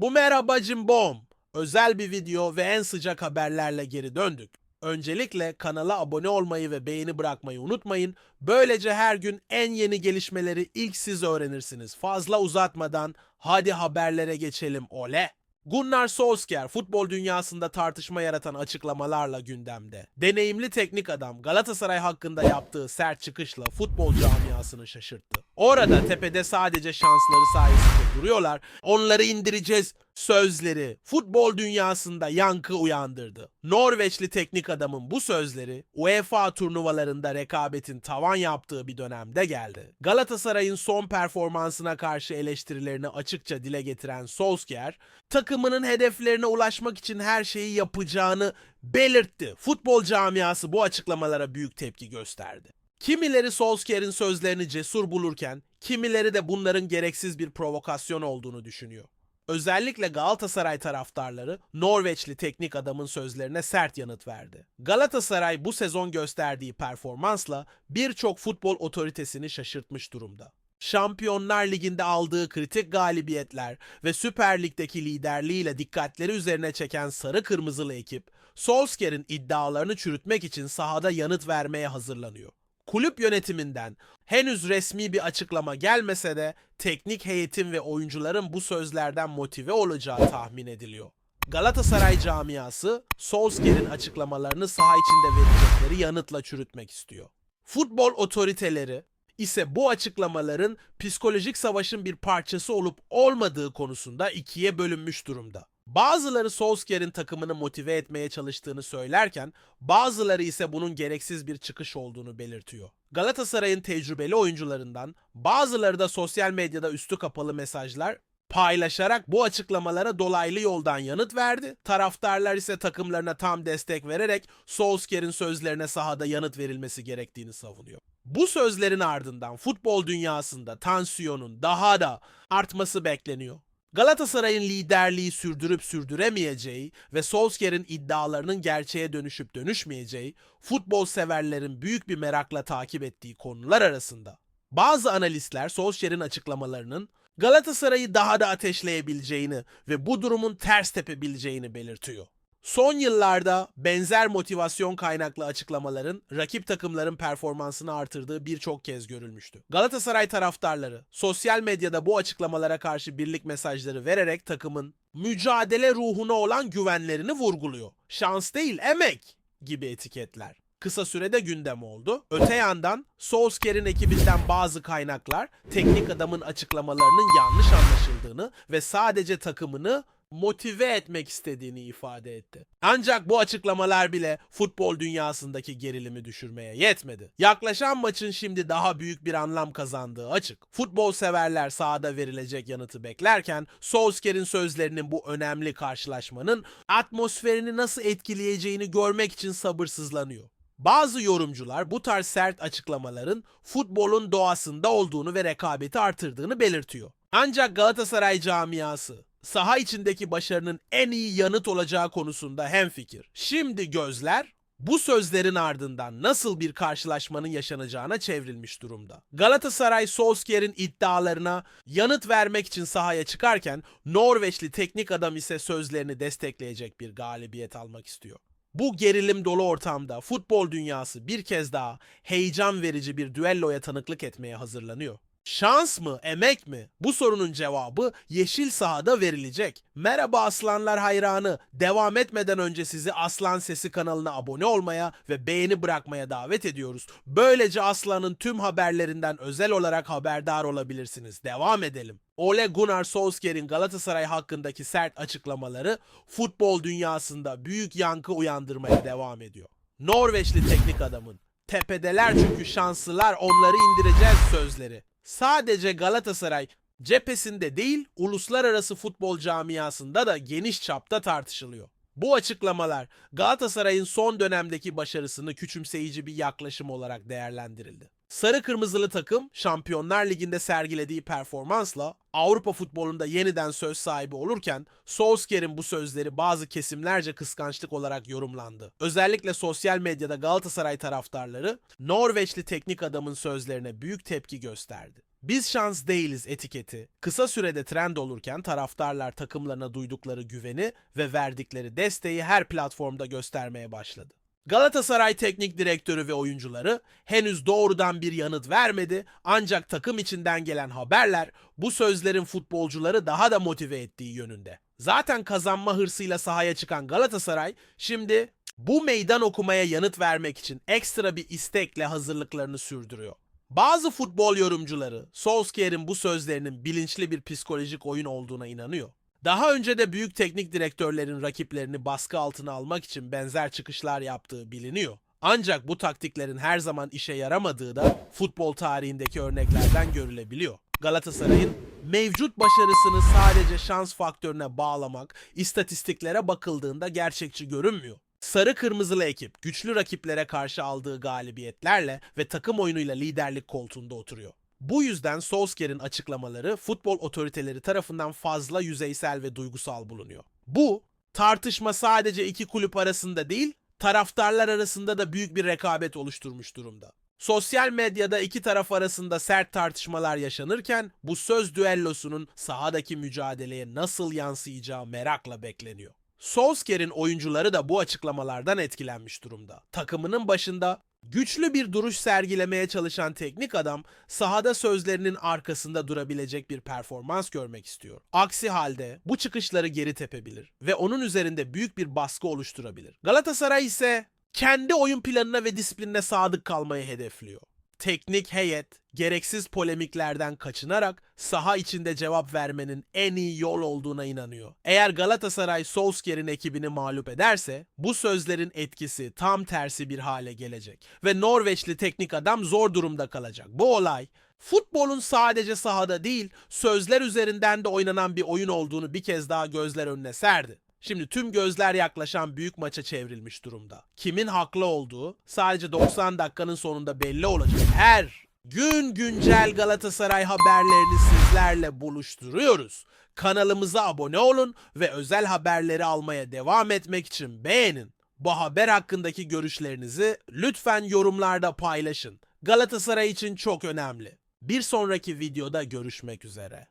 Bu merhabacım bom. Özel bir video ve en sıcak haberlerle geri döndük. Öncelikle kanala abone olmayı ve beğeni bırakmayı unutmayın. Böylece her gün en yeni gelişmeleri ilk siz öğrenirsiniz. Fazla uzatmadan hadi haberlere geçelim ole. Gunnar Solskjaer futbol dünyasında tartışma yaratan açıklamalarla gündemde. Deneyimli teknik adam Galatasaray hakkında yaptığı sert çıkışla futbol camiasını şaşırttı. Orada tepede sadece şansları sayesinde duruyorlar. Onları indireceğiz sözleri futbol dünyasında yankı uyandırdı. Norveçli teknik adamın bu sözleri UEFA turnuvalarında rekabetin tavan yaptığı bir dönemde geldi. Galatasaray'ın son performansına karşı eleştirilerini açıkça dile getiren Solskjaer, takımının hedeflerine ulaşmak için her şeyi yapacağını belirtti. Futbol camiası bu açıklamalara büyük tepki gösterdi. Kimileri Solskjaer'in sözlerini cesur bulurken, kimileri de bunların gereksiz bir provokasyon olduğunu düşünüyor. Özellikle Galatasaray taraftarları Norveçli teknik adamın sözlerine sert yanıt verdi. Galatasaray bu sezon gösterdiği performansla birçok futbol otoritesini şaşırtmış durumda. Şampiyonlar Ligi'nde aldığı kritik galibiyetler ve Süper Lig'deki liderliğiyle dikkatleri üzerine çeken sarı kırmızılı ekip, Solskjaer'in iddialarını çürütmek için sahada yanıt vermeye hazırlanıyor. Kulüp yönetiminden henüz resmi bir açıklama gelmese de teknik heyetin ve oyuncuların bu sözlerden motive olacağı tahmin ediliyor. Galatasaray camiası Solskjaer'in açıklamalarını saha içinde verecekleri yanıtla çürütmek istiyor. Futbol otoriteleri ise bu açıklamaların psikolojik savaşın bir parçası olup olmadığı konusunda ikiye bölünmüş durumda. Bazıları Solskjaer'in takımını motive etmeye çalıştığını söylerken bazıları ise bunun gereksiz bir çıkış olduğunu belirtiyor. Galatasaray'ın tecrübeli oyuncularından bazıları da sosyal medyada üstü kapalı mesajlar paylaşarak bu açıklamalara dolaylı yoldan yanıt verdi. Taraftarlar ise takımlarına tam destek vererek Solskjaer'in sözlerine sahada yanıt verilmesi gerektiğini savunuyor. Bu sözlerin ardından futbol dünyasında tansiyonun daha da artması bekleniyor. Galatasaray'ın liderliği sürdürüp sürdüremeyeceği ve Solskjaer'in iddialarının gerçeğe dönüşüp dönüşmeyeceği futbol severlerin büyük bir merakla takip ettiği konular arasında. Bazı analistler Solskjaer'in açıklamalarının Galatasaray'ı daha da ateşleyebileceğini ve bu durumun ters tepebileceğini belirtiyor. Son yıllarda benzer motivasyon kaynaklı açıklamaların rakip takımların performansını artırdığı birçok kez görülmüştü. Galatasaray taraftarları sosyal medyada bu açıklamalara karşı birlik mesajları vererek takımın mücadele ruhuna olan güvenlerini vurguluyor. Şans değil, emek gibi etiketler kısa sürede gündem oldu. Öte yandan Solskjaer'in ekibinden bazı kaynaklar teknik adamın açıklamalarının yanlış anlaşıldığını ve sadece takımını motive etmek istediğini ifade etti. Ancak bu açıklamalar bile futbol dünyasındaki gerilimi düşürmeye yetmedi. Yaklaşan maçın şimdi daha büyük bir anlam kazandığı açık. Futbol severler sahada verilecek yanıtı beklerken Solskjaer'in sözlerinin bu önemli karşılaşmanın atmosferini nasıl etkileyeceğini görmek için sabırsızlanıyor. Bazı yorumcular bu tarz sert açıklamaların futbolun doğasında olduğunu ve rekabeti artırdığını belirtiyor. Ancak Galatasaray camiası saha içindeki başarının en iyi yanıt olacağı konusunda hemfikir. Şimdi gözler bu sözlerin ardından nasıl bir karşılaşmanın yaşanacağına çevrilmiş durumda. Galatasaray Solskjaer'in iddialarına yanıt vermek için sahaya çıkarken Norveçli teknik adam ise sözlerini destekleyecek bir galibiyet almak istiyor. Bu gerilim dolu ortamda futbol dünyası bir kez daha heyecan verici bir düelloya tanıklık etmeye hazırlanıyor. Şans mı, emek mi? Bu sorunun cevabı yeşil sahada verilecek. Merhaba Aslanlar hayranı. Devam etmeden önce sizi Aslan Sesi kanalına abone olmaya ve beğeni bırakmaya davet ediyoruz. Böylece Aslan'ın tüm haberlerinden özel olarak haberdar olabilirsiniz. Devam edelim. Ole Gunnar Solskjaer'in Galatasaray hakkındaki sert açıklamaları futbol dünyasında büyük yankı uyandırmaya devam ediyor. Norveçli teknik adamın tepedeler çünkü şanslılar onları indireceğiz sözleri sadece Galatasaray cephesinde değil uluslararası futbol camiasında da geniş çapta tartışılıyor. Bu açıklamalar Galatasaray'ın son dönemdeki başarısını küçümseyici bir yaklaşım olarak değerlendirildi. Sarı kırmızılı takım Şampiyonlar Ligi'nde sergilediği performansla Avrupa futbolunda yeniden söz sahibi olurken Solskjaer'in bu sözleri bazı kesimlerce kıskançlık olarak yorumlandı. Özellikle sosyal medyada Galatasaray taraftarları Norveçli teknik adamın sözlerine büyük tepki gösterdi. Biz şans değiliz etiketi. Kısa sürede trend olurken taraftarlar takımlarına duydukları güveni ve verdikleri desteği her platformda göstermeye başladı. Galatasaray teknik direktörü ve oyuncuları henüz doğrudan bir yanıt vermedi ancak takım içinden gelen haberler bu sözlerin futbolcuları daha da motive ettiği yönünde. Zaten kazanma hırsıyla sahaya çıkan Galatasaray şimdi bu meydan okumaya yanıt vermek için ekstra bir istekle hazırlıklarını sürdürüyor. Bazı futbol yorumcuları Solskjaer'in bu sözlerinin bilinçli bir psikolojik oyun olduğuna inanıyor. Daha önce de büyük teknik direktörlerin rakiplerini baskı altına almak için benzer çıkışlar yaptığı biliniyor. Ancak bu taktiklerin her zaman işe yaramadığı da futbol tarihindeki örneklerden görülebiliyor. Galatasaray'ın mevcut başarısını sadece şans faktörüne bağlamak istatistiklere bakıldığında gerçekçi görünmüyor. Sarı kırmızılı ekip güçlü rakiplere karşı aldığı galibiyetlerle ve takım oyunuyla liderlik koltuğunda oturuyor. Bu yüzden Solskjaer'in açıklamaları futbol otoriteleri tarafından fazla yüzeysel ve duygusal bulunuyor. Bu tartışma sadece iki kulüp arasında değil, taraftarlar arasında da büyük bir rekabet oluşturmuş durumda. Sosyal medyada iki taraf arasında sert tartışmalar yaşanırken bu söz düellosunun sahadaki mücadeleye nasıl yansıyacağı merakla bekleniyor. Solskjaer'in oyuncuları da bu açıklamalardan etkilenmiş durumda. Takımının başında güçlü bir duruş sergilemeye çalışan teknik adam sahada sözlerinin arkasında durabilecek bir performans görmek istiyor. Aksi halde bu çıkışları geri tepebilir ve onun üzerinde büyük bir baskı oluşturabilir. Galatasaray ise kendi oyun planına ve disiplinine sadık kalmayı hedefliyor. Teknik heyet gereksiz polemiklerden kaçınarak saha içinde cevap vermenin en iyi yol olduğuna inanıyor. Eğer Galatasaray Solskjaer'in ekibini mağlup ederse bu sözlerin etkisi tam tersi bir hale gelecek ve Norveçli teknik adam zor durumda kalacak. Bu olay futbolun sadece sahada değil sözler üzerinden de oynanan bir oyun olduğunu bir kez daha gözler önüne serdi. Şimdi tüm gözler yaklaşan büyük maça çevrilmiş durumda. Kimin haklı olduğu sadece 90 dakikanın sonunda belli olacak. Her gün güncel Galatasaray haberlerini sizlerle buluşturuyoruz. Kanalımıza abone olun ve özel haberleri almaya devam etmek için beğenin. Bu haber hakkındaki görüşlerinizi lütfen yorumlarda paylaşın. Galatasaray için çok önemli. Bir sonraki videoda görüşmek üzere.